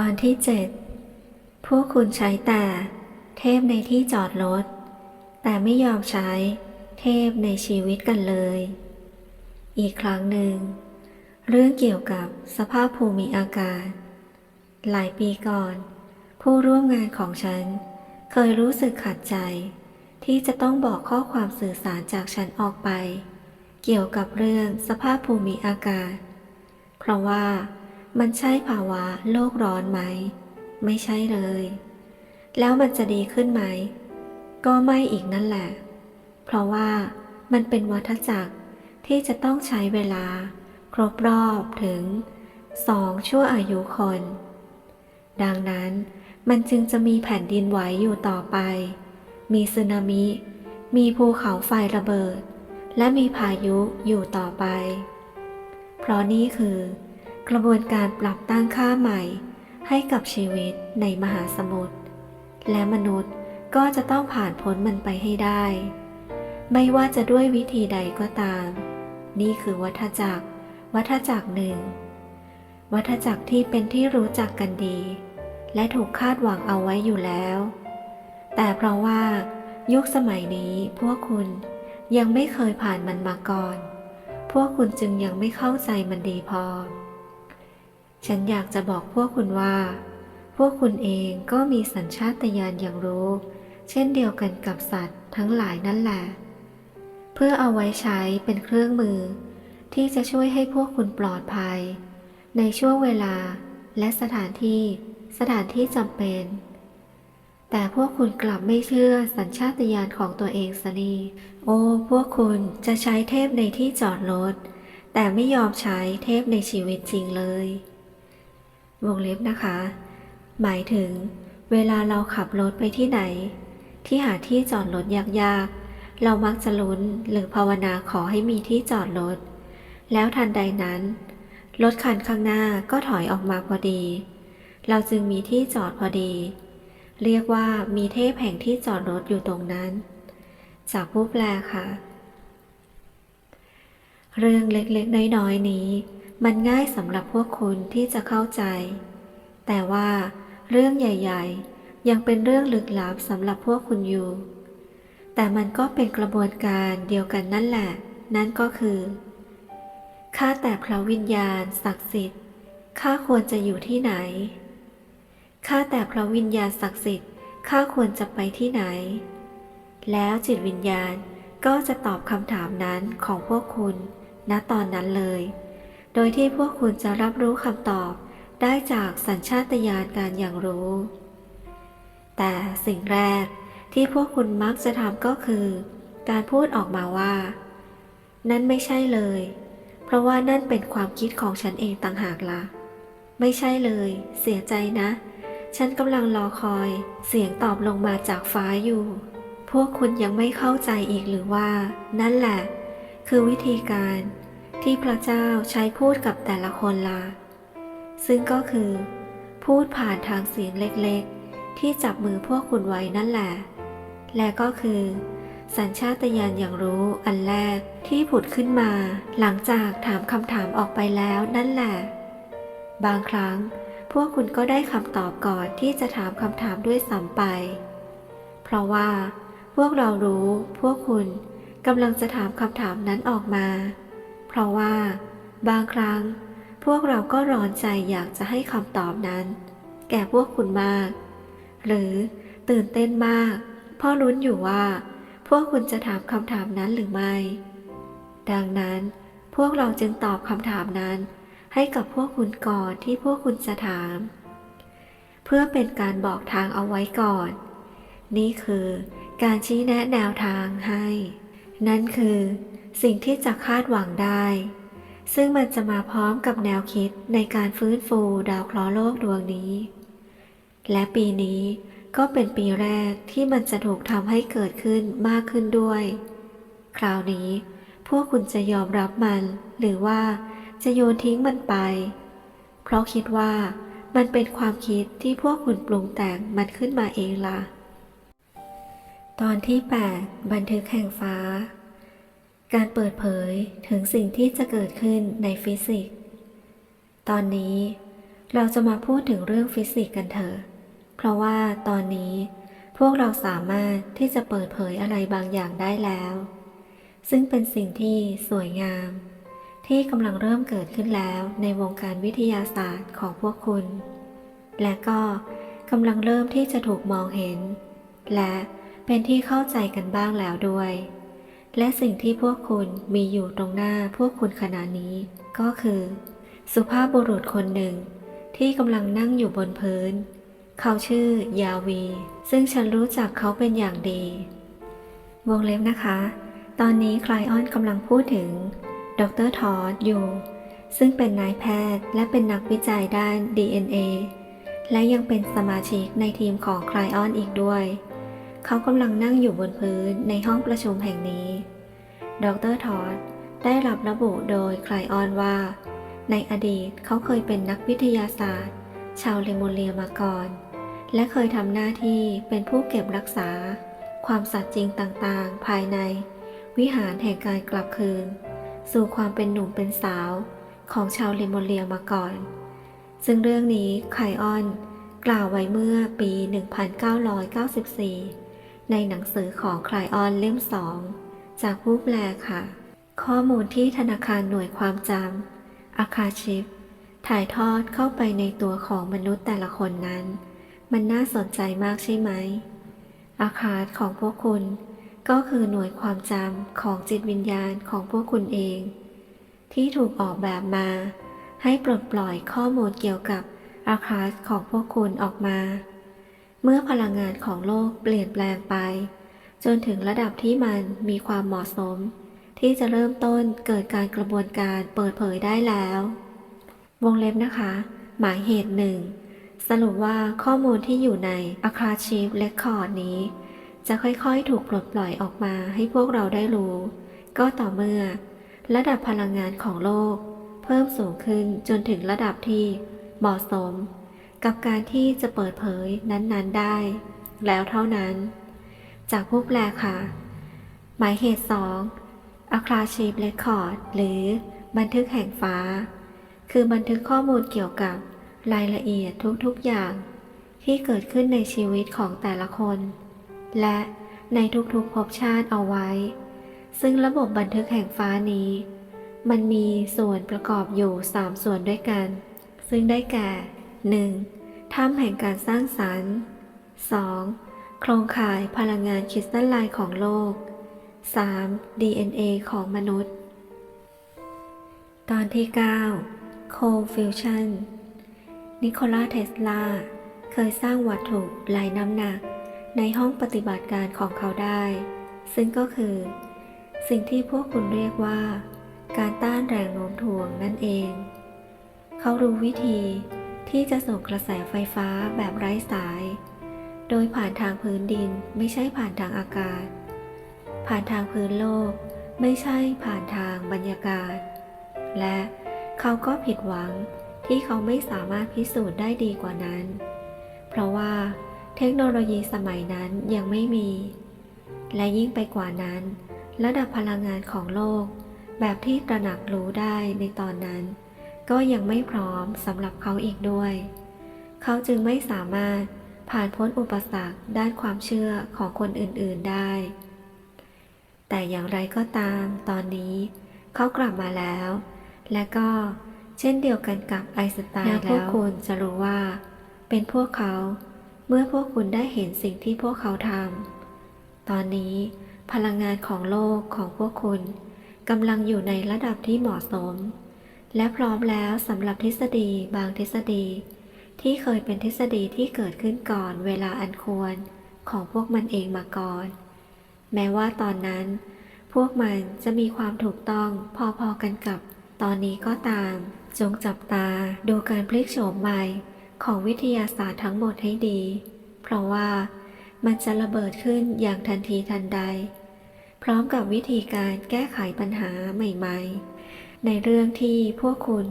ตอนที่เจ็ดพวกคุณใช้แต่เทพในที่จอดรถ แต่ไม่ยอมใช้เทพในชีวิตกันเลย อีกครั้งหนึ่ง เรื่องเกี่ยวกับสภาพภูมิอากาศ หลายปีก่อน ผู้ร่วมงานของฉัน เคยรู้สึกขัดใจ ที่จะต้องบอกข้อความสื่อสารจากฉันออกไป เกี่ยวกับเรื่องสภาพภูมิอากาศ เพราะว่า มันใช่ภาวะโลกร้อนไหม ไม่ใช่เลย แล้วมันจะดีขึ้นไหม ก็ไม่อีกนั่นแหละ เพราะว่ามันเป็นวัฏจักรที่จะต้องใช้เวลา ครบรอบถึงสองชั่วอายุคน ดังนั้นมันจึงจะมีแผ่นดินไหวอยู่ต่อไป มีสึนามิ มีภูเขาไฟระเบิด และมีพายุอยู่ต่อไป เพราะนี่คือ กระบวนการปรับตั้งค่าใหม่ ให้กับชีวิตในมหาสมุทรและมนุษย์ก็จะต้องผ่านพ้นมันไปให้ได้ ไม่ว่าจะด้วยวิธีใดก็ตาม นี่คือวัฏจักร วัฏจักรหนึ่ง วัฏจักรที่เป็นที่รู้จักกันดี และถูกคาดหวังเอาไว้อยู่แล้ว แต่เพราะว่า ยุคสมัยนี้พวกคุณยังไม่เคยผ่านมันมาก่อน พวกคุณจึงยังไม่เข้าใจมันดีพอ ฉันอยากจะบอกพวกคุณว่า พวกคุณเองก็มีสัญชาตญาณอย่างรู้ เช่นเดียวกันกับสัตว์ทั้งหลายนั่นแหละ เพื่อเอาไว้ใช้เป็นเครื่องมือ ที่จะช่วยให้พวกคุณปลอดภัย ในช่วงเวลาและสถานที่สถานที่จำเป็น แต่พวกคุณกลับไม่เชื่อสัญชาตญาณของตัวเองสนีโอ้พวกคุณจะใช้เทพในที่จอดรถแต่ไม่ยอมใช้เทพในชีวิตจริงเลย วงเล็บนะคะ หมายถึง เวลาเราขับรถไปที่ไหน ที่หาที่จอดรถยากๆ เรามักจะลุ้นหรือภาวนาขอให้มีที่จอดรถ แล้วทันใดนั้น รถคันข้างหน้าก็ถอยออกมาพอดี เราจึงมีที่จอดพอดี เรียกว่ามีเทพแห่งที่จอดรถอยู่ตรงนั้น จากผู้แปลค่ะ เรื่องเล็กๆ น้อยๆนี้ มันง่ายสำหรับพวกคุณที่จะเข้าใจ แต่ว่าเรื่องใหญ่ ๆ ยังเป็นเรื่องลึกลับสำหรับพวกคุณอยู่ แต่มันก็เป็นกระบวนการเดียวกันนั่นแหละ นั่นก็คือ ข้าแต่พระวิญญาณ ศักดิ์สิทธิ์ ข้าควรจะอยู่ที่ไหน ข้าแต่พระวิญญาณศักดิ์สิทธิ์ ข้าควรจะไปที่ไหน แล้วจิตวิญญาณก็จะตอบคำถามนั้นของพวกคุณ ณ ตอนนั้นเลย โดยที่พวกคุณจะรับรู้คำตอบได้จากสัญชาตญาณการอย่างรู้ แต่สิ่งแรกที่พวกคุณมักจะทำก็คือ การพูดออกมาว่า นั่นไม่ใช่เลย เพราะว่านั่นเป็นความคิดของฉันเองต่างหากละ่ะ ไม่ใช่เลย เสียใจนะ ฉันกำลังรอคอย เสียงตอบลงมาจากฟ้าอยู่ พวกคุณยังไม่เข้าใจอีกหรือว่า นั่นแหละ คือวิธีการ ที่พระเจ้าใช้พูดกับแต่ละคนละซึ่งก็คือ พูดผ่านทางเสียงเล็กๆ ที่จับมือพวกคุณไว้นั่นแหละ และก็คือ สัญชาตญาณอย่างรู้อันแรกที่ผุดขึ้นมา หลังจากถามคำถามออกไปแล้วนั่นแหละ บางครั้งพวกคุณก็ได้คำตอบก่อนที่จะถามคำถามด้วยซ้ำไป เพราะว่า พวกเรารู้พวกคุณกำลังจะถามคำถามนั้นออกมา ราะว่า บางครั้ง พวกเราก็ร้อนใจอยากจะให้คำตอบนั้น แก่พวกคุณมาก หรือตื่นเต้นมากเพราะลุ้นอยู่ว่า พวกคุณจะถามคำถามนั้นหรือไม่ ดังนั้น พวกเราจึงตอบคำถามนั้น ให้กับพวกคุณก่อนที่พวกคุณจะถาม เพื่อเป็นการบอกทางเอาไว้ก่อน นี่คือการชี้แนะแนวทางให้ นั่นคือสิ่งที่จะคาดหวังได้ ซึ่งมันจะมาพร้อมกับแนวคิดในการฟื้นฟูดาวเคราะห์โลกดวงนี้ และปีนี้ก็เป็นปีแรกที่มันจะถูกทำให้เกิดขึ้นมากขึ้นด้วย คราวนี้ พวกคุณจะยอมรับมัน หรือว่าจะโยนทิ้งมันไป เพราะคิดว่ามันเป็นความคิดที่พวกคุณปรุงแต่งมันขึ้นมาเองล่ะ ตอนที่ 8 บันทึกแห่งฟ้า การเปิดเผยถึงสิ่งที่จะเกิดขึ้นในฟิสิกส์ ตอนนี้เราจะมาพูดถึงเรื่องฟิสิกส์กันเถอะ เพราะว่าตอนนี้พวกเราสามารถที่จะเปิดเผยอะไรบางอย่างได้แล้ว ซึ่งเป็นสิ่งที่สวยงาม ที่กำลังเริ่มเกิดขึ้นแล้วในวงการวิทยาศาสตร์ของพวกคุณ และก็กำลังเริ่มที่จะถูกมองเห็น และ เป็นที่เข้าใจกันบ้างแล้วด้วย และสิ่งที่พวกคุณมีอยู่ตรงหน้าพวกคุณขณะนี้ ก็คือ สุภาพบุรุษคนหนึ่ง ที่กำลังนั่งอยู่บนพื้น เขาชื่อยาวี ซึ่งฉันรู้จักเขาเป็นอย่างดี วงเล็บนะคะ ตอนนี้คลายออนกำลังพูดถึง ดรทอดอยู่ ซึ่งเป็นนายแพทย์และเป็นนักวิจัยด้าน DNA และยังเป็นสมาชิกในทีมของคลายออนอีกด้วย เขากำลังนั่งอยู่บนพื้นในห้องประชุมแห่งนี้ ดรทอดได้รับระบุโดยคลายออนว่า ในอดีตเขาเคยเป็นนักวิทยาศาสตร์ ชาวเลมโมเลียมาก่อน และเคยทำหน้าที่เป็นผู้เก็บรักษา ความสัตย์จริงต่างๆ ภายใน วิหารแห่งการกลับคืน สู่ความเป็นหนุ่มเป็นสาวของชาวเลมโมเลียมาก่อน ซึ่งเรื่องนี้ไคออนกล่าวไว้เมื่อปี 1994 ในหนังสือของไคลออนเล่มสองจากผู้แปลค่ะ ข้อมูลที่ธนาคารหน่วยความจำอาคาชิปถ่ายทอดเข้าไปในตัวของมนุษย์แต่ละคนนั้น มันน่าสนใจมากใช่ไหม อาคาของพวกคุณ ก็คือหน่วยความจำของจิตวิญญาณของพวกคุณเอง ที่ถูกออกแบบมา ให้ปลดปล่อยข้อมูลเกี่ยวกับอาคาของพวกคุณออกมา เมื่อพลังงานของโลกเปลี่ยนแปลงไป จนถึงระดับที่มันมีความเหมาะสม ที่จะเริ่มต้นเกิดการกระบวนการเปิดเผยได้แล้ว วงเล็บนะคะ หมายเหตุหนึ่งสรุปว่าข้อมูลที่อยู่ใน a c a s h i f Record นี้ จะค่อยๆ ถูกปลดปล่อยออกมาให้พวกเราได้รู้ ก็ต่อเมื่อ ระดับพลังงานของโลก เพิ่มสูงขึ้นจนถึงระดับที่เหมาะสม กับการที่จะเปิดเผยนั้นๆได้ แล้วเท่านั้น จากผู้แปลค่ะ หมายเหตุ 2 a c a s h i f Record หรือบันทึกแห่งฟ้า คือบันทึกข้อมูลเกี่ยวกับรายละเอียดทุกๆอย่าง ที่เกิดขึ้นในชีวิตของแต่ละคน และในทุกๆภพชาติเอาไว้ ซึ่งระบบบันทึกแห่งฟ้านี้ มันมีส่วนประกอบอยู่ 3 ส่วนด้วยกัน ซึ่งได้แก่ 1. ถ้ำแห่งการสร้างสรรค์ 2. โครงข่ายพลังงานคริสตัลไลน์ของโลก 3. DNA ของมนุษย์ ตอนที่9 Cold Fusion นิโคลาเทสลา เคยสร้างวัตถุหลายน้ำหนักในห้องปฏิบัติการของเขาได้ ซึ่งก็คือ สิ่งที่พวกคุณเรียกว่า การต้านแรงโน้มถ่วงนั่นเอง เขารู้วิธี ที่จะส่งกระแสไฟฟ้าแบบไร้สาย โดยผ่านทางพื้นดินไม่ใช่ผ่านทางอากาศ ผ่านทางพื้นโลก ไม่ใช่ผ่านทางบรรยากาศ และเขาก็ผิดหวังที่เขาไม่สามารถพิสูจน์ได้ดีกว่านั้น เพราะว่าเทคโนโลยีสมัยนั้นยังไม่มี และยิ่งไปกว่านั้น ระดับพลังงานของโลก แบบที่ตระหนักรู้ได้ในตอนนั้น ก็ยังไม่พร้อมสำหรับเขาอีกด้วย เขาจึงไม่สามารถผ่านพ้นอุปสรรคด้านความเชื่อของคนอื่นๆได้ แต่อย่างไรก็ตามตอนนี้ เขากลับมาแล้ว และก็เช่นเดียวกันกับไอน์สไตน์แล้วพวกคุณจะรู้ว่า เป็นพวกเขา เมื่อพวกคุณได้เห็นสิ่งที่พวกเขาทำตอนนี้พลังงานของโลกของพวกคุณกำลังอยู่ในระดับที่เหมาะสม และพร้อมแล้วสำหรับทฤษฎีบางทฤษฎี ที่เคยเป็นทฤษฎีที่เกิดขึ้นก่อนเวลาอันควรของพวกมันเองมาก่อน แม้ว่าตอนนั้น พวกมันจะมีความถูกต้องพอๆกันกับตอนนี้ก็ตาม จงจับตาดูการพลิกโฉมใหม่ของวิทยาศาสตร์ทั้งหมดให้ดี เพราะว่ามันจะระเบิดขึ้นอย่างทันทีทันใด พร้อมกับวิธีการแก้ไขปัญหาใหม่ ๆ ในเรื่องที่พวกคุณ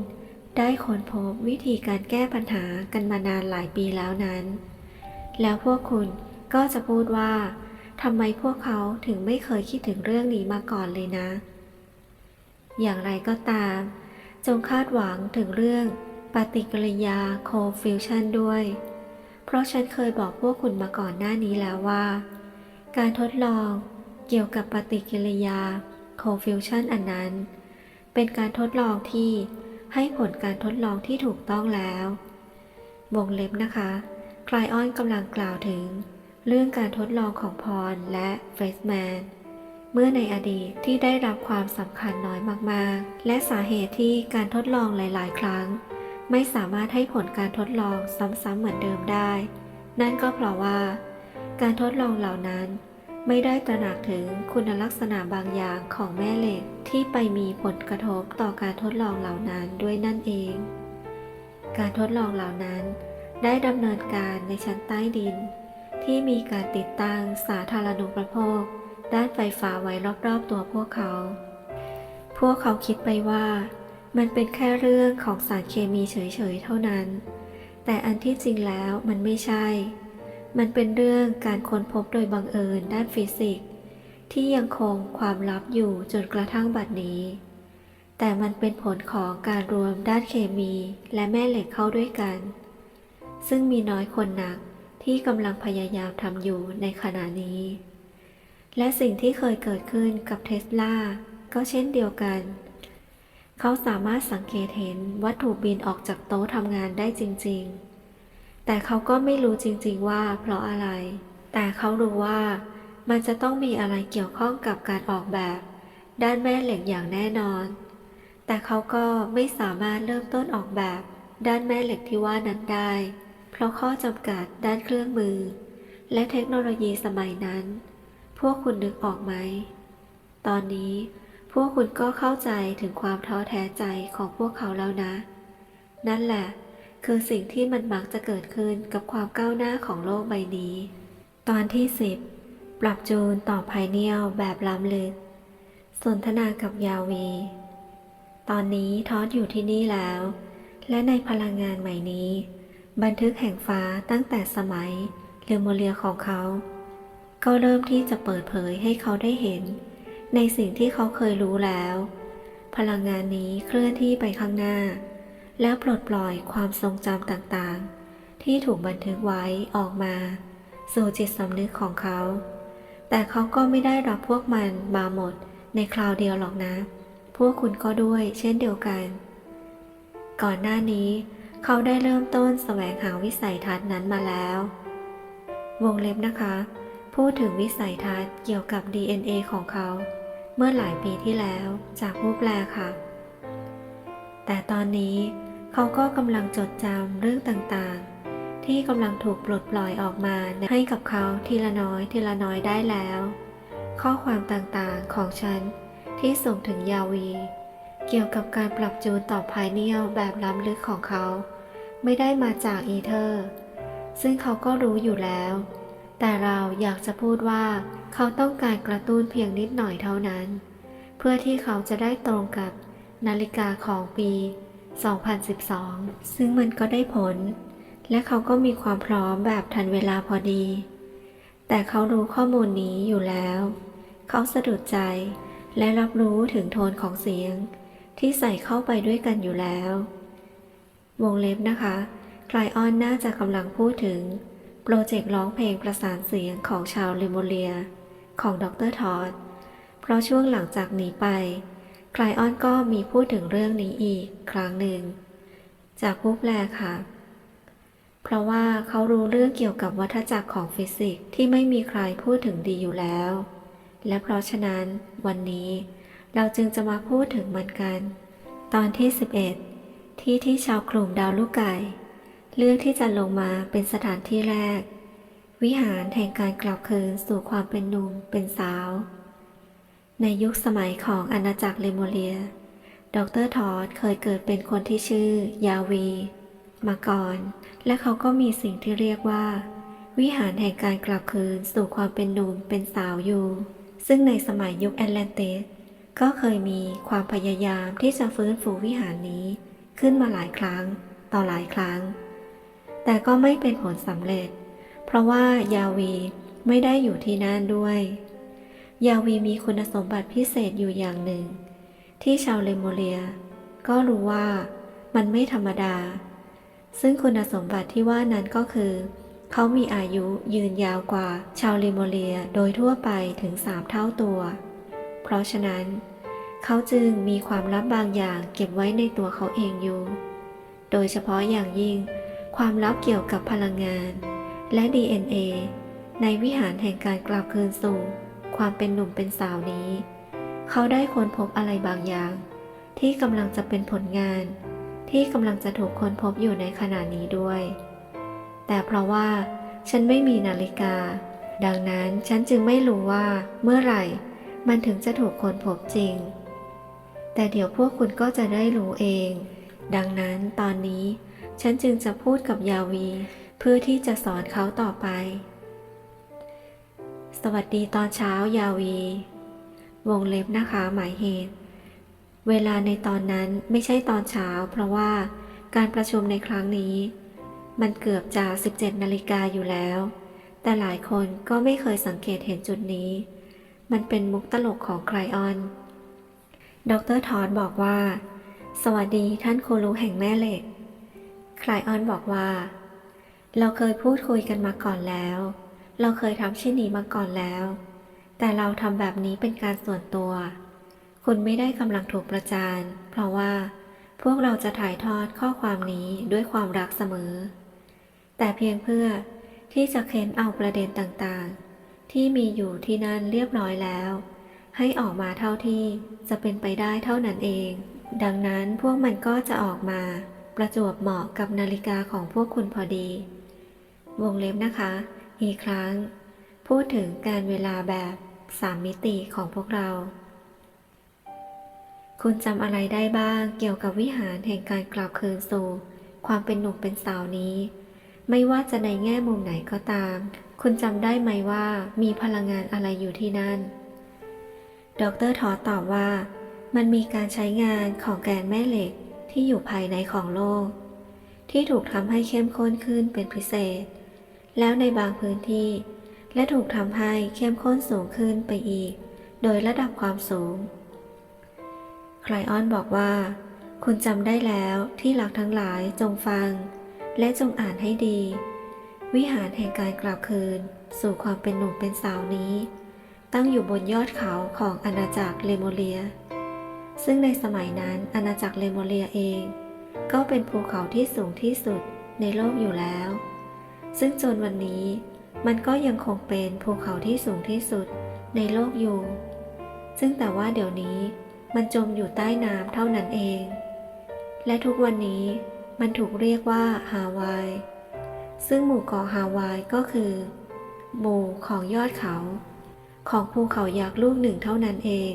ได้ค้นพบวิธีการแก้ปัญหากันมานานหลายปีแล้วนั้น แล้วพวกคุณก็จะพูดว่าทำไมพวกเขาถึงไม่เคยคิดถึงเรื่องนี้มาก่อนเลยนะ อย่างไรก็ตาม จงคาดหวังถึงเรื่องปฏิกิริยาโคฟิวชันด้วย เพราะฉันเคยบอกพวกคุณมาก่อนหน้านี้แล้วว่า การทดลองเกี่ยวกับปฏิกิริยาโคฟิวชันอันนั้น เป็นการทดลองที่ให้ผลการทดลองที่ถูกต้องแล้ววงเล็บนะคะคลายออนกำลังกล่าวถึง เรื่องการทดลองของพรและเฟรสแมนเมื่อในอดีตที่ได้รับความสำคัญน้อยมากๆ และสาเหตุที่การทดลองหลาย ๆ ครั้ง ไม่สามารถให้ผลการทดลองซ้ำๆเหมือนเดิมได้ นั่นก็เพราะว่า การทดลองเหล่านั้น ไม่ได้ตระหนักถึงคุณลักษณะบางอย่างของแม่เหล็กที่ไปมีผลกระทบต่อการทดลองเหล่านั้นด้วยนั่นเอง การทดลองเหล่านั้น ได้ดำเนินการในชั้นใต้ดิน ที่มีการติดตั้งสาธารณูปโภค ด้านไฟฟ้าไว้รอบๆตัวพวกเขา พวกเขาคิดไปว่ามันเป็นแค่เรื่องของสารเคมีเฉยๆเท่านั้น แต่อันที่จริงแล้วมันไม่ใช่ มันเป็นเรื่องการค้นพบโดยบังเอิญด้านฟิสิกส์ที่ยังคงความลับอยู่จนกระทั่งบัดนี้ แต่มันเป็นผลของการรวมด้านเคมีและแม่เหล็กเข้าด้วยกัน ซึ่งมีน้อยคนนักที่กำลังพยายามทำอยู่ในขณะนี้ และสิ่งที่เคยเกิดขึ้นกับเทสลาก็เช่นเดียวกัน เขาสามารถสังเกตเห็นวัตถุบินออกจากโต๊ะทำงานได้จริง ๆ แต่เขาก็ไม่รู้จริงๆว่าเพราะอะไร แต่เขารู้ว่ามันจะต้องมีอะไรเกี่ยวข้องกับการออกแบบ ด้านแม่เหล็กอย่างแน่นอน แต่เขาก็ไม่สามารถเริ่มต้นออกแบบ ด้านแม่เหล็กที่ว่านั้นได้ เพราะข้อจำกัดด้านเครื่องมือ และเทคโนโลยีสมัยนั้น พวกคุณนึกออกไหม ตอนนี้พวกคุณก็เข้าใจถึงความท้อแท้ใจของพวกเขาแล้วนะ นั่นแหละ คือสิ่งที่มันมักจะเกิดขึ้นกับความก้าวหน้าของโลกใบนี้ ตอนที่ 10 ปรับจูนต่อไพเนียลแบบล้ำลึก สนทนากับยาวี ตอนนี้ทอดอยู่ที่นี่แล้ว และในพลังงานใหม่นี้ บันทึกแห่งฟ้าตั้งแต่สมัยเรโมเลียของเขา ก็เริ่มที่จะเปิดเผยให้เขาได้เห็น ในสิ่งที่เขาเคยรู้แล้ว พลังงานนี้เคลื่อนที่ไปข้างหน้า แล้วปลดปล่อยความทรงจำต่างๆ ที่ถูกบันทึกไว้ออกมา สู่จิตสำนึกของเขา แต่เขาก็ไม่ได้รับพวกมันมาหมดในคราวเดียวหรอกนะ พวกคุณก็ด้วยเช่นเดียวกัน ก่อนหน้านี้ เขาได้เริ่มต้นแสวงหาวิสัยทัศน์นั้นมาแล้ว วงเล็บนะคะ พูดถึงวิสัยทัศน์เกี่ยวกับ DNA ของเขา เมื่อหลายปีที่แล้วจากผู้แปลค่ะ แต่ตอนนี้ เขาก็กำลังจดจำเรื่องต่างๆ ที่กำลังถูกปลดปล่อยออกมาให้กับเขาทีละน้อยทีละน้อยได้แล้ว ข้อความต่างๆของฉันที่ส่งถึงยาวี เกี่ยวกับการปรับจูนต่อภายเนียลแบบล้ำลึกของเขา ไม่ได้มาจากอีเทอร์ ซึ่งเขาก็รู้อยู่แล้ว แต่เราอยากจะพูดว่าเขาต้องการกระตุ้นเพียงนิดหน่อยเท่านั้น เพื่อที่เขาจะได้ตรงกับนาฬิกาของปี 2012 ซึ่งมันก็ได้ผล และเขาก็มีความพร้อมแบบทันเวลาพอดี แต่เขารู้ข้อมูลนี้อยู่แล้ว เขาสะดุดใจและรับรู้ถึงโทนของเสียง ที่ใส่เข้าไปด้วยกันอยู่แล้ว วงเล็บนะคะไคลออนน่าจะกำลังพูดถึง โปรเจกต์ร้องเพลงประสานเสียงของชาวลิโมเลีย ของดรทอดเพราะช่วงหลังจากนี้ไป ไคลออนก็มีพูดถึงเรื่องนี้อีกครั้งหนึ่ง จากผู้แปลค่ะ เพราะว่าเขารู้เรื่องเกี่ยวกับวัฏจักรของฟิสิกส์ที่ไม่มีใครพูดถึงดีอยู่แล้ว และเพราะฉะนั้นวันนี้เราจึงจะมาพูดถึงมันกัน ตอนที่ 11 ที่ที่ชาวกลุ่มดาวลูกไก่ เลือกที่จะลงมาเป็นสถานที่แรก วิหารแห่งการกลับคืนสู่ความเป็นหนุ่มเป็นสาว ในยุคสมัยของอาณาจักรเลโมเลีย ดรทอดเคยเกิดเป็นคนที่ชื่อ ยาวี มาก่อน และเขาก็มีสิ่งที่เรียกว่า วิหารแห่งการกลับคืนสู่ความเป็นหนุ่มเป็นสาวอยู่ ซึ่งในสมัยยุคแอตแลนติส ก็เคยมีความพยายามที่จะฟื้นฟูวิหารนี้ ขึ้นมาหลายครั้ง ต่อหลายครั้ง แต่ก็ไม่เป็นผลสำเร็จ เพราะว่ายาวีไม่ได้อยู่ที่นั่นด้วย ยาวีมีคุณสมบัติพิเศษอยู่อย่างหนึ่ง ที่ชาวเลโมเลีย ก็รู้ว่ามันไม่ธรรมดา ซึ่งคุณสมบัติที่ว่านั้นก็คือ เขามีอายุยืนยาวกว่าชาวเลโมเลียโดยทั่วไปถึงสามเท่าตัว เพราะฉะนั้น เขาจึงมีความลับบางอย่างเก็บไว้ในตัวเขาเองอยู่ โดยเฉพาะอย่างยิ่ง ความลับเกี่ยวกับพลังงาน และ DNA ในวิหารแห่งการกลับคืนสู่ ความเป็นหนุ่มเป็นสาวนี้ เขาได้ค้นพบอะไรบางอย่าง ที่กำลังจะเป็นผลงาน ที่กำลังจะถูกค้นพบอยู่ในขณะนี้ด้วย แต่เพราะว่าฉันไม่มีนาฬิกา ดังนั้นฉันจึงไม่รู้ว่าเมื่อไหร่ มันถึงจะถูกค้นพบจริง แต่เดี๋ยวพวกคุณก็จะได้รู้เอง ดังนั้นตอนนี้ฉันจึงจะพูดกับยาวี เพื่อที่จะสอนเขาต่อไป สวัสดีตอนเช้ายาวี วงเล็บนะคะหมายเหตุ เวลาในตอนนั้นไม่ใช่ตอนเช้า เพราะว่าการประชุมในครั้งนี้ มันเกือบจะ 17 นาฬิกาอยู่แล้ว แต่หลายคนก็ไม่เคยสังเกตเห็นจุดนี้ มันเป็นมุกตลกของไคลออน ดรทอดบอกว่า สวัสดีท่านโครูแห่งแม่เหล็กไคลออนบอกว่า เราเคยพูดคุยกันมาก่อนแล้ว เราเคยทำเช่นนี้มาก่อนแล้ว แต่เราทำแบบนี้เป็นการส่วนตัว คุณไม่ได้กำลังถูกประจาน เพราะว่า พวกเราจะถ่ายทอดข้อความนี้ด้วยความรักเสมอ แต่เพียงเพื่อที่จะเค้นเอาประเด็นต่างๆ ที่มีอยู่ที่นั่นเรียบร้อยแล้ว ให้ออกมาเท่าที่จะเป็นไปได้เท่านั้นเอง ดังนั้นพวกมันก็จะออกมาประจวบเหมาะกับนาฬิกาของพวกคุณพอดี วงเล็บนะคะ อีกครั้ง พูดถึงการเวลาแบบสามมิติของพวกเรา คุณจำอะไรได้บ้างเกี่ยวกับวิหารแห่งการกลับคืนสู่ ความเป็นหนุ่มเป็นสาวนี้ ไม่ว่าจะในแง่มุมไหนก็ตาม คุณจำได้ไหมว่ามีพลังงานอะไรอยู่ที่นั่น ดรทอตอบว่า มันมีการใช้งานของแกนแม่เหล็กที่อยู่ภายในของโลก ที่ถูกทำให้เข้มข้นขึ้นเป็นพิเศษ แล้วในบางพื้นที่ และถูกทำให้เข้มข้นสูงขึ้นไปอีก โดยระดับความสูงไคลออนบอกว่า คุณจำได้แล้วที่หลักทั้งหลายจงฟัง และจงอ่านให้ดี วิหารแห่งการกลับคืน สู่ความเป็นหนุ่มเป็นสาวนี้ ตั้งอยู่บนยอดเขาของอาณาจักรเลโมเลีย ซึ่งในสมัยนั้นอาณาจักรเลโมเลียเอง ก็เป็นภูเขาที่สูงที่สุดในโลกอยู่แล้ว ซึ่งจนวันนี้มันก็ยังคงเป็นภูเขาที่สูงที่สุดในโลกอยู่ ซึ่งแต่ว่าเดี๋ยวนี้มันจมอยู่ใต้น้ำเท่านั้นเอง และทุกวันนี้มันถูกเรียกว่าฮาวาย ซึ่งหมู่เกาะฮาวายก็คือ หมู่ของยอดเขา ของภูเขายักษ์ลูกหนึ่งเท่านั้นเอง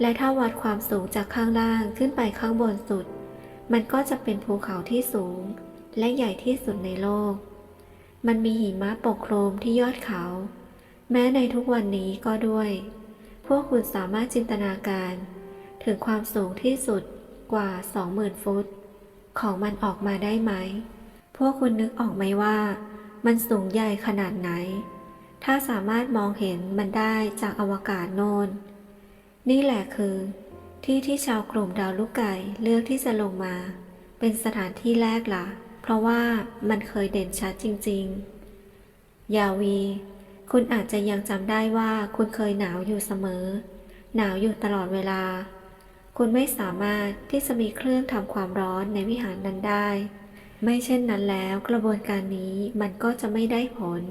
และถ้าวัดความสูงจากข้างล่างขึ้นไปข้างบนสุด มันก็จะเป็นภูเขาที่สูง และใหญ่ที่สุดในโลก มันมีหิมะปกคลุมที่ยอดเขา แม้ในทุกวันนี้ก็ด้วย พวกคุณสามารถจินตนาการ ถึงความสูงที่สุดกว่า 20,000 ฟุต ของมันออกมาได้ไหม พวกคุณนึกออกไหมว่า มันสูงใหญ่ขนาดไหน ถ้าสามารถมองเห็นมันได้จากอวกาศโนนนี่แหละคือ ที่ที่ชาวกลุ่มดาวลูกไก่เลือกที่จะลงมา เป็นสถานที่แรกล่ะ เพราะว่ามันเคยเด่นชัดจริง ๆ ยาวี คุณอาจจะยังจำได้ว่าคุณเคยหนาวอยู่เสมอ หนาวอยู่ตลอดเวลา คุณไม่สามารถที่จะมีเครื่องทำความร้อนในวิหารนั้นได้ ไม่เช่นนั้นแล้วกระบวนการนี้มันก็จะไม่ได้ผล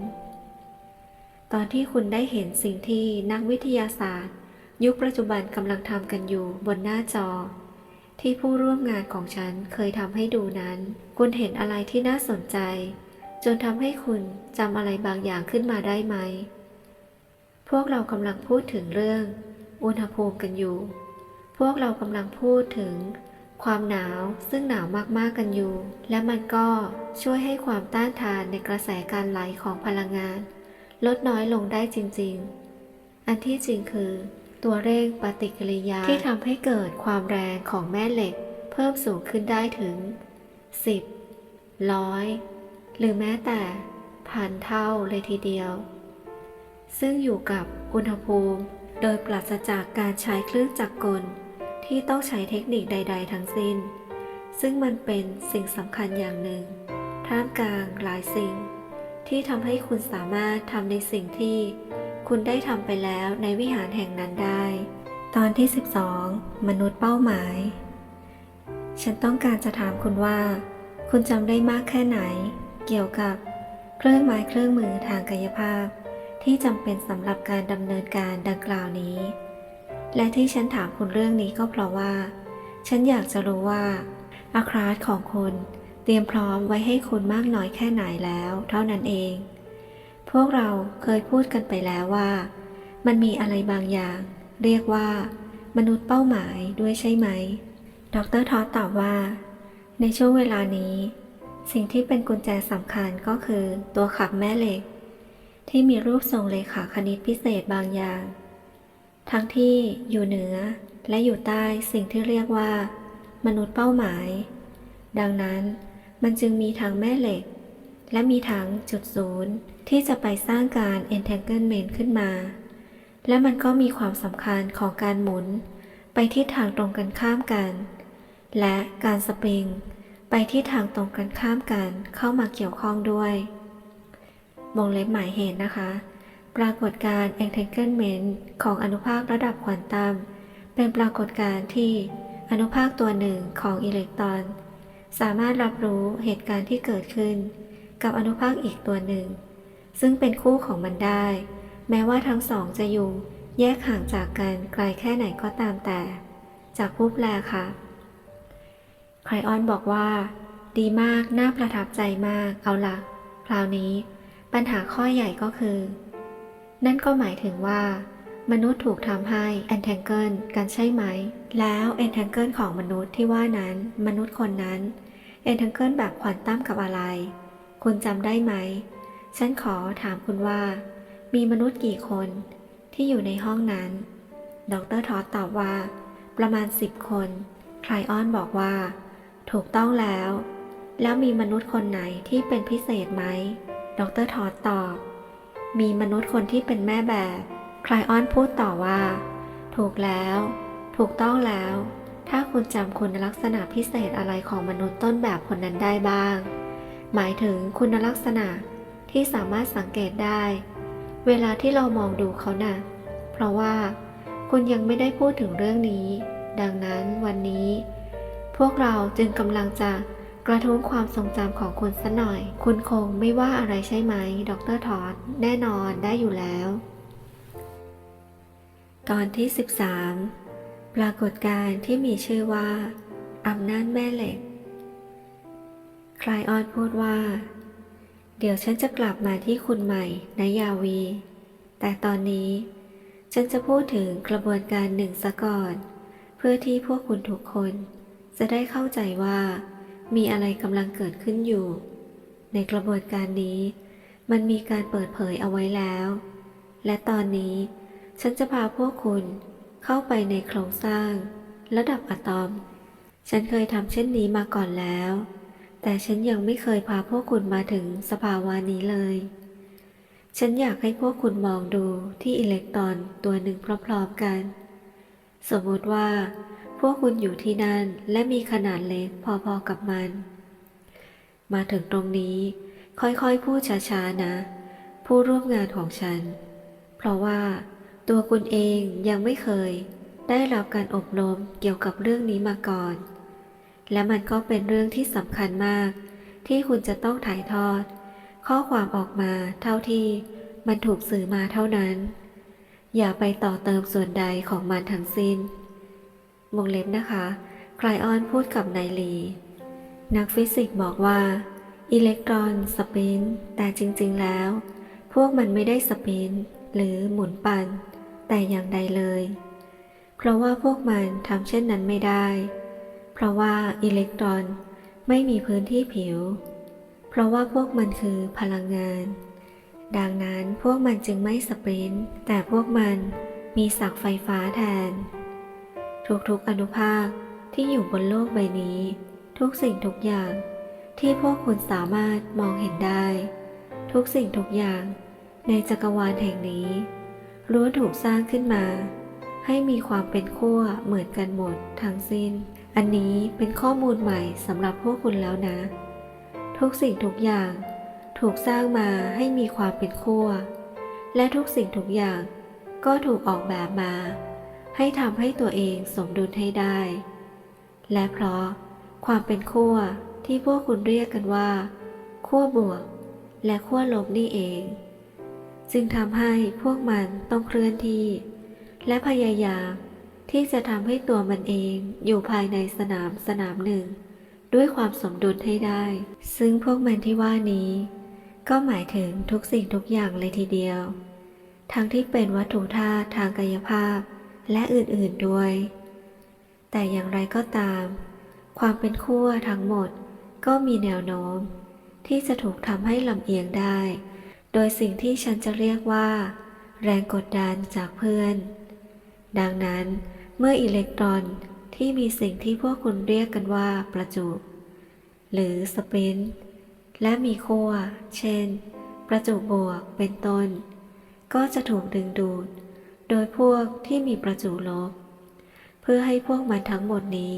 ตอนที่คุณได้เห็นสิ่งที่นักวิทยาศาสตร์ ยุคปัจจุบันกำลังทำกันอยู่บนหน้าจอ ที่ผู้ร่วมงานของฉันเคยทำให้ดูนั้น คุณเห็นอะไรที่น่าสนใจ จนทำให้คุณจำอะไรบางอย่างขึ้นมาได้ไหม พวกเรากำลังพูดถึงเรื่อง อุณหภูมิกันอยู่ พวกเรากำลังพูดถึง ความหนาวซึ่งหนาวมากๆกันอยู่ และมันก็ช่วยให้ความต้านทานในกระแสการไหลของพลังงาน ลดน้อยลงได้จริง ๆ อันที่จริงคือ ตัวเร่งปฏิกิริยาที่ทำให้เกิดความแรงของแม่เหล็ก เพิ่มสูงขึ้นได้ถึง 10ร้อย หรือแม้แต่พันเท่าเลยทีเดียว ซึ่งอยู่กับอุณหภูมิโดยปราศจากการใช้เครื่องจักรกล ที่ต้องใช้เทคนิคใด ๆ ทั้งสิ้น ซึ่งมันเป็นสิ่งสำคัญอย่างหนึ่ง ท่ามกลางหลายสิ่ง ที่ทำให้คุณสามารถทำในสิ่งที่ คุณได้ทำไปแล้วในวิหารแห่งนั้นได้ ตอนที่ 12 มนุษย์เป้าหมาย ฉันต้องการจะถามคุณว่า คุณจำได้มากแค่ไหน เกี่ยวกับเครื่องไม้เครื่องมือทางกายภาพ ที่จำเป็นสำหรับการดำเนินการดังกล่าวนี้ และที่ฉันถามคุณเรื่องนี้ก็เพราะว่า ฉันอยากจะรู้ว่าอาคราสของคุณเตรียมพร้อมไว้ให้คุณมากน้อยแค่ไหนแล้ว เท่านั้นเอง พวกเราเคยพูดกันไปแล้วว่า มันมีอะไรบางอย่าง เรียกว่า มนุษย์เป้าหมายด้วยใช่ไหม ดรทอสตอบว่า ในช่วงเวลานี้ สิ่งที่เป็นกุญแจสำคัญก็คือตัวขับแม่เหล็ก ที่มีรูปทรงเลขาคณิตพิเศษบางอย่าง ทั้งที่อยู่เหนือและอยู่ใต้สิ่งที่เรียกว่า มนุษย์เป้าหมาย ดังนั้นมันจึงมีทั้งแม่เหล็ก และมีทั้งจุดศูนย์ที่จะไปสร้างการ entanglement ขึ้นมา และมันก็มีความสำคัญของการหมุน ไปทิศทางตรงกันข้ามกัน และการสปริง ไปที่ทางตรงกันข้ามกันเข้ามาเกี่ยวข้องด้วยวงเล็บหมายเหตุนะคะ ปรากฏการณ์ entanglement ของอนุภาคระดับควอนตัม เป็นปรากฏการณ์ที่อนุภาคตัวหนึ่งของอิเล็กตรอน สามารถรับรู้เหตุการณ์ที่เกิดขึ้น กับอนุภาคอีกตัวหนึ่ง ซึ่งเป็นคู่ของมันได้ แม้ว่าทั้งสองจะอยู่แยกห่างจากกันไกลแค่ไหนก็ตามแต่ จากผู้แปลค่ะ ไครออนบอกว่า ดีมาก น่าประทับใจมาก เอาละคราวนี้ ปัญหาข้อใหญ่ก็คือ นั่นก็หมายถึงว่า มนุษย์ถูกทำให้ entangle กันใช่ไหม แล้ว entangle ของมนุษย์ที่ว่านั้น มนุษย์คนนั้น entangle แบบควอนตัมกับอะไร คุณจำได้ไหม ฉันขอถามคุณว่า มีมนุษย์กี่คนที่อยู่ในห้องนั้น ดรทอสตอบว่า ประมาณ10คนไคลออนบอกว่า ถูกต้องแล้ว แล้วมีมนุษย์คนไหนที่เป็นพิเศษไหม ดรทอสตอบ มีมนุษย์คนที่เป็นแม่แบบ ไคลออนพูดต่อว่า ถูกแล้ว ถูกต้องแล้ว ถ้าคุณจำคุณลักษณะพิเศษอะไรของมนุษย์ต้นแบบคนนั้นได้บ้าง หมายถึงคุณลักษณะที่สามารถสังเกตได้ เวลาที่เรามองดูเขานะ่ะ เพราะว่า คุณยังไม่ได้พูดถึงเรื่องนี้ ดังนั้นวันนี้ พวกเราจึงกำลังจะกระทุ้งความทรงจำของคุณสัหน่อย คุณคงไม่ว่าอะไรใช่ไหม ดรทอดแน่นอนได้อยู่แล้ว ตอนที่ 13 ปรากฏการณ์ที่มีชื่อว่าอำนาจแม่เหล็ก คลายออนพูดว่า เดี๋ยวฉันจะกลับมาที่คุณใหม่นายาวี แต่ตอนนี้ ฉันจะพูดถึงกระบวนการหนึ่งซะก่อน เพื่อที่พวกคุณทุกคน จะได้เข้าใจว่า มีอะไรกำลังเกิดขึ้นอยู่ ในกระบวนการนี้ มันมีการเปิดเผยเอาไว้แล้ว และตอนนี้ ฉันจะพาพวกคุณเข้าไปในโครงสร้าง ระดับอะตอม ฉันเคยทำเช่นนี้มาก่อนแล้ว แต่ฉันยังไม่เคยพาพวกคุณมาถึงสภาวะนี้เลย ฉันอยากให้พวกคุณมองดูที่อิเล็กตรอนตัวหนึ่งพร้อมๆกัน สมมติว่า วกคุณอยู่ที่นั่นและมีขนาดเล็กพอๆกับมัน มาถึงตรงนี้ ค่อยๆพูดช้าๆนะ ผู้ร่วมงานของฉัน เพราะว่าตัวคุณเองยังไม่เคย ได้รับการอบรมเกี่ยวกับเรื่องนี้มาก่อน และมันก็เป็นเรื่องที่สำคัญมาก ที่คุณจะต้องถ่ายทอด ข้อความออกมาเท่าที่มันถูกสื่อมาเท่านั้น อย่าไปต่อเติมส่วนใดของมันทั้งสิ้น วงเล็บนะคะไคลออนพูดกับนายลี นักฟิสิกส์บอกว่า อิเล็กตรอนสปิน แต่จริงๆแล้ว พวกมันไม่ได้สปิน หรือหมุนปันแต่อย่างใดเลย เพราะว่าพวกมันทำเช่นนั้นไม่ได้ เพราะว่าอิเล็กตรอนไม่มีพื้นที่ผิว เพราะว่าพวกมันคือพลังงาน ดังนั้นพวกมันจึงไม่สปรินต์แต่พวกมันมีศักไฟฟ้าแทน ทุกๆอนุภาคที่อยู่บนโลกใบนี้ ทุกสิ่งทุกอย่างที่พวกคุณสามารถมองเห็นได้ ทุกสิ่งทุกอย่างในจักรวาลแห่งนี้ล้วนถูกสร้างขึ้นมา ให้มีความเป็นขั้วเหมือนกันหมดทั้งสิ้น อันนี้เป็นข้อมูลใหม่สำหรับพวกคุณแล้วนะ ทุกสิ่งทุกอย่างถูกสร้างมาให้มีความเป็นขั้วและทุกสิ่งทุกอย่างก็ถูกออกแบบมา ให้ทำให้ตัวเองสมดุลให้ได้ และเพราะความเป็นขั้วที่พวกคุณเรียกกันว่าขั้วบวก และขั้วลบนี่เอง จึงทำให้พวกมันต้องเคลื่อนที่ และพยายามที่จะทำให้ตัวมันเองอยู่ภายในสนามสนามหนึ่ง ด้วยความสมดุลให้ได้ ซึ่งพวกมันที่ว่านี้ ก็หมายถึงทุกสิ่งทุกอย่างเลยทีเดียว ทั้งที่เป็นวัตถุธาตุทางกายภาพ และอื่นๆด้วย แต่อย่างไรก็ตาม ความเป็นขั้วทั้งหมดก็มีแนวโน้ม ที่จะถูกทำให้ลำเอียงได้ โดยสิ่งที่ฉันจะเรียกว่า แรงกดดันจากเพื่อน ดังนั้นเมื่ออิเล็กตรอนที่มีสิ่งที่พวกคุณเรียกกันว่าประจุ หรือสปินและมีขั้วเช่น ประจุบวกเป็นต้น ก็จะถูกดึงดูด โดยพวกที่มีประจุลบ เพื่อให้พวกมันทั้งหมดนี้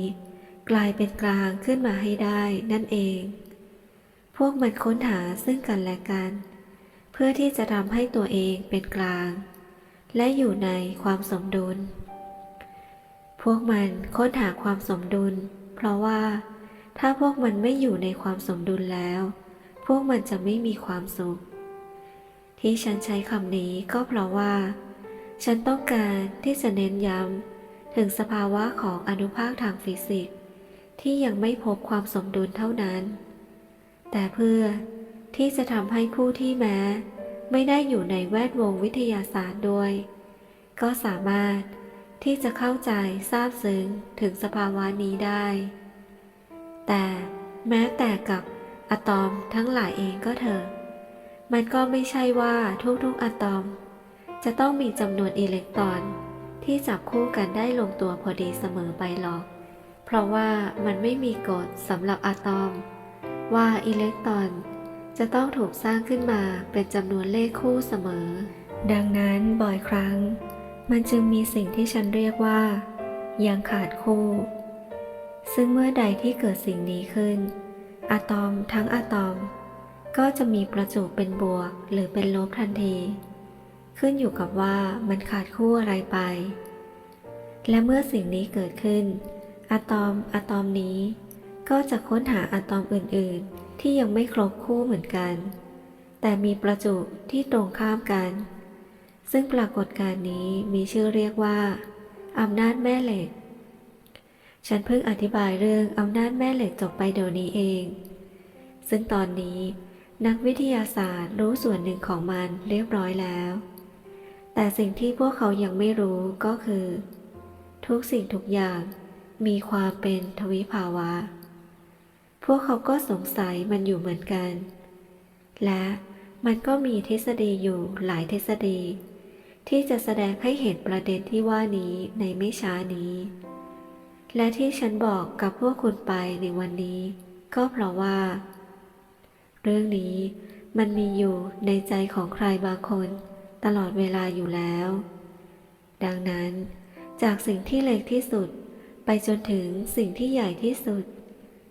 กลายเป็นกลางขึ้นมาให้ได้นั่นเอง พวกมันค้นหาซึ่งกันและกัน เพื่อที่จะทำให้ตัวเองเป็นกลาง และอยู่ในความสมดุล พวกมันค้นหาความสมดุล เพราะว่า ถ้าพวกมันไม่อยู่ในความสมดุลแล้ว พวกมันจะไม่มีความสุข ที่ฉันใช้คำนี้ก็เพราะว่า ฉันต้องการที่จะเน้นย้ำถึงสภาวะของอนุภาคทางฟิสิกส์ ที่ยังไม่พบความสมดุลเท่านั้น แต่เพื่อที่จะทำให้ผู้ที่แม้ ไม่ได้อยู่ในแวดวงวิทยาศาสตร์ด้วย ก็สามารถที่จะเข้าใจทราบซึ้งถึงสภาวะนี้ได้ แต่แม้แต่กับอะตอมทั้งหลายเองก็เถอะ มันก็ไม่ใช่ว่าทุกๆอะตอม จะต้องมีจำนวนอิเล็กตรอน ที่จับคู่กันได้ลงตัวพอดีเสมอไปหรอก เพราะว่ามันไม่มีกฎสำหรับอะตอม ว่าอิเล็กตรอน จะต้องถูกสร้างขึ้นมาเป็นจำนวนเลขคู่เสมอ ดังนั้นบ่อยครั้ง มันจึงมีสิ่งที่ฉันเรียกว่า ยังขาดคู่ ซึ่งเมื่อใดที่เกิดสิ่งนี้ขึ้น อะตอมทั้งอะตอม ก็จะมีประจุเป็นบวกหรือเป็นลบทันที ขึ้นอยู่กับว่ามันขาดคู่อะไรไป และเมื่อสิ่งนี้เกิดขึ้น อะตอมอะตอมนี้ ก็จะค้นหาอะตอมอื่น ๆ ที่ยังไม่ครบคู่เหมือนกัน แต่มีประจุที่ตรงข้ามกัน ซึ่งปรากฏการณ์นี้มีชื่อเรียกว่าอำนาจแม่เหล็ก ฉันเพิ่งอธิบายเรื่องอำนาจแม่เหล็กจบไปเดี๋ยวนี้เอง ซึ่งตอนนี้นักวิทยาศาสตร์รู้ส่วนหนึ่งของมันเรียบร้อยแล้ว แต่สิ่งที่พวกเขายังไม่รู้ก็คือ ทุกสิ่งทุกอย่างมีความเป็นทวิภาวะ พวกเขาก็สงสัยมันอยู่เหมือนกัน และมันก็มีทฤษฎีอยู่หลายทฤษฎี ที่จะแสดงให้เห็นประเด็นที่ว่านี้ในไม่ช้านี้ และที่ฉันบอกกับพวกคุณไปในวันนี้ ก็เพราะว่า เรื่องนี้มันมีอยู่ในใจของใครบางคน ตลอดเวลาอยู่แล้ว ดังนั้น จากสิ่งที่เล็กที่สุด ไปจนถึงสิ่งที่ใหญ่ที่สุด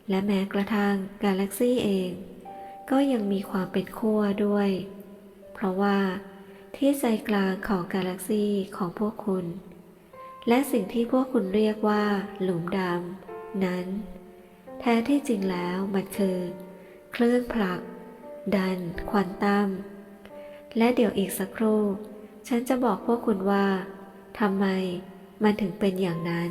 และแม้กระทั่งกาแล็กซี่เอง ก็ยังมีความเป็นขั้วด้วย เพราะว่า ที่ใจกลางของกาแล็กซี่ของพวกคุณ และสิ่งที่พวกคุณเรียกว่า หลุมดำนั้น แท้ที่จริงแล้วมันคือเครื่องผลัก ดัน ควอนตัม และเดี๋ยวอีกสักครู่ ฉันจะบอกพวกคุณว่าทำไมมันถึงเป็นอย่างนั้น